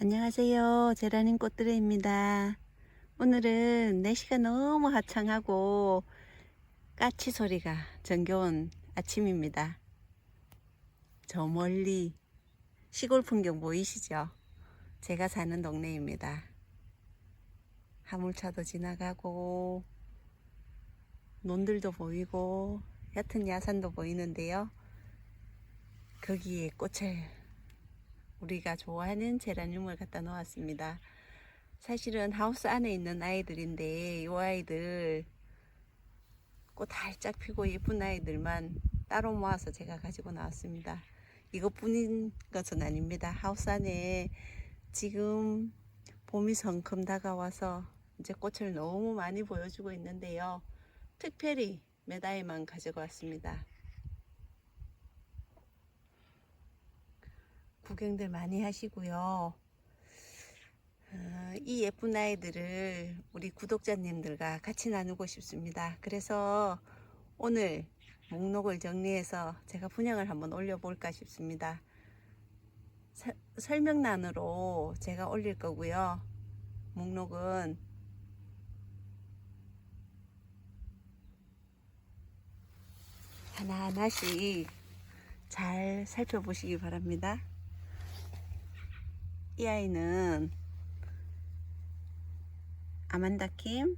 안녕하세요. 제라닌 꽃들레입니다. 오늘은 날씨가 너무 화창하고 까치 소리가 정겨운 아침입니다. 저 멀리 시골 풍경 보이시죠? 제가 사는 동네입니다. 화물차도 지나가고 논들도 보이고 얕은 야산도 보이는데요. 거기에 꽃을 우리가 좋아하는 제라늄을 갖다 놓았습니다. 사실은 하우스 안에 있는 아이들인데 이 아이들 꽃 활짝 피고 예쁜 아이들만 따로 모아서 제가 가지고 나왔습니다. 이것뿐인 것은 아닙니다. 하우스 안에 지금 봄이 성큼 다가와서 이제 꽃을 너무 많이 보여주고 있는데요. 특별히 메다이만 가지고 왔습니다. 구경들 많이 하시고요. 어, 이 예쁜 아이들을 우리 구독자님들과 같이 나누고 싶습니다. 그래서 오늘 목록을 정리해서 제가 분양을 한번 올려볼까 싶습니다. 사- 설명란으로 제가 올릴 거고요. 목록은 하나하나씩 잘 살펴보시기 바랍니다. 이 아이는 아만다 킴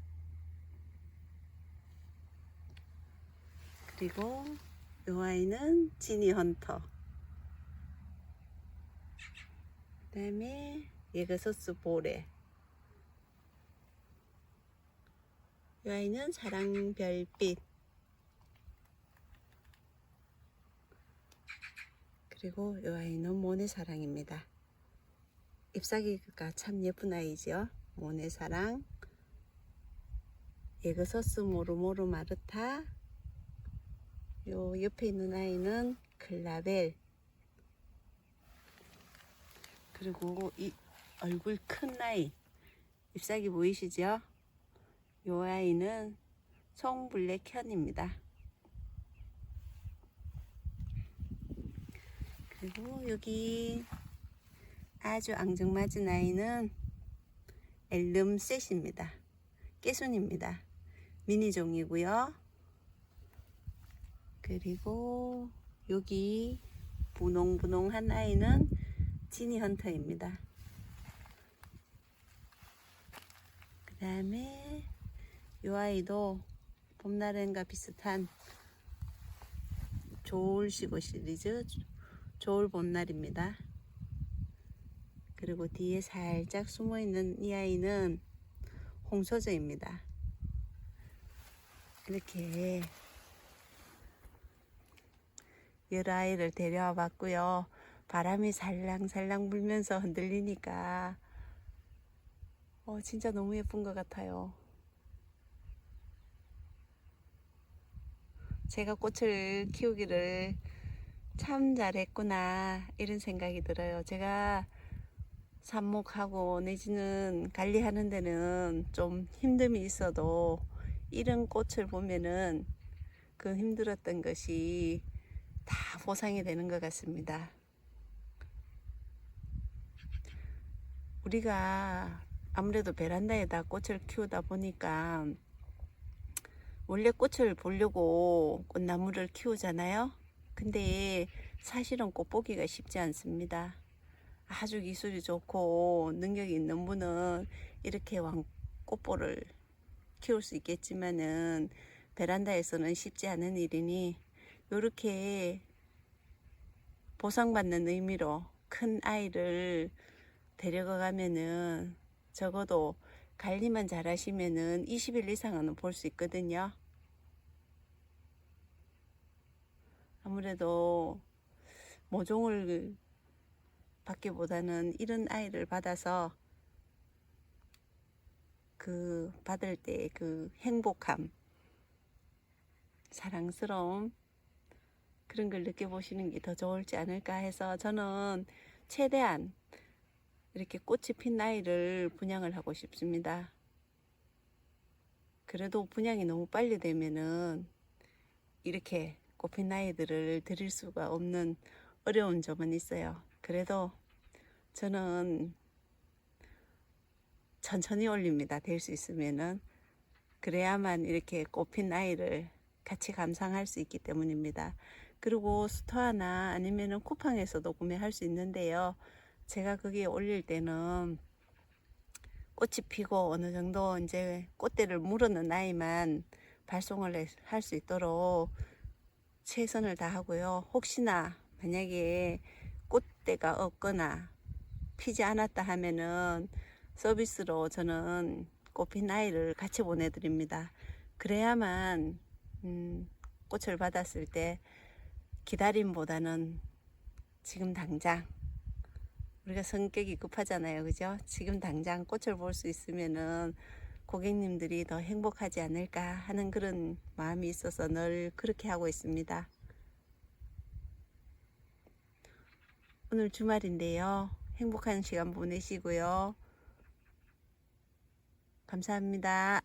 그리고 이 아이는 지니 헌터. 그 다음에 예그소스 보레 이 아이는 사랑별빛. 그리고 이 아이는 모네 사랑입니다. 잎사귀가 참 예쁜 아이죠. 모네 사랑, 에그서스 모르모르 마르타, 요 옆에 있는 아이는 클라벨, 그리고 이 얼굴 큰 아이, 잎사귀 보이시죠? 요 아이는 송블랙현입니다. 그리고 여기 아주 앙증맞은 아이는 엘름셋입니다. 깨순입니다. 미니종이고요. 그리고 여기 분홍분홍한 아이는 지니 헌터입니다. 그 다음에 이 아이도 봄나른과 비슷한 조울시고 시리즈 조울 봄날입니다. 그리고 뒤에 살짝 숨어 있는 이 아이는 홍소저입니다. 이렇게 여러 아이를 데려와 봤고요. 바람이 살랑살랑 불면서 흔들리니까 어, 진짜 너무 예쁜 것 같아요. 제가 꽃을 키우기를 참 잘했구나 이런 생각이 들어요. 제가 삽목하고 내지는 관리하는 데는 좀 힘듦이 있어도 이런 꽃을 보면은 그 힘들었던 것이 다 보상이 되는 것 같습니다. 우리가 아무래도 베란다에다 꽃을 키우다 보니까 원래 꽃을 보려고 꽃나무를 키우잖아요. 근데 사실은 꽃 보기가 쉽지 않습니다. 아주 기술이 좋고 능력이 있는 분은 이렇게 왕꽃볼을 키울 수 있겠지만은 베란다에서는 쉽지 않은 일이니 이렇게 보상받는 의미로 큰 아이를 데려가 가면은 적어도 관리만 잘 하시면은 20일 이상은 볼 수 있거든요. 아무래도 모종을 받기보다는 이런 아이를 받아서 그 받을 때 그 행복함, 사랑스러움 그런 걸 느껴보시는 게 더 좋을지 않을까 해서 저는 최대한 이렇게 꽃이 핀 아이를 분양을 하고 싶습니다. 그래도 분양이 너무 빨리 되면은 이렇게 꽃핀 아이들을 드릴 수가 없는 어려운 점은 있어요. 그래도 저는 천천히 올립니다. 될 수 있으면은. 그래야만 이렇게 꽃핀 아이를 같이 감상할 수 있기 때문입니다. 그리고 스토어나 아니면은 쿠팡에서도 구매할 수 있는데요. 제가 거기에 올릴 때는 꽃이 피고 어느 정도 이제 꽃대를 물어는 아이만 발송을 할 수 있도록 최선을 다하고요. 혹시나 만약에 꽃대가 없거나 피지 않았다 하면은 서비스로 저는 꽃핀 아이를 같이 보내드립니다. 그래야만 음, 꽃을 받았을 때 기다림보다는 지금 당장 우리가 성격이 급하잖아요, 그죠? 지금 당장 꽃을 볼 수 있으면은 고객님들이 더 행복하지 않을까 하는 그런 마음이 있어서 늘 그렇게 하고 있습니다. 오늘 주말인데요. 행복한 시간 보내시고요. 감사합니다.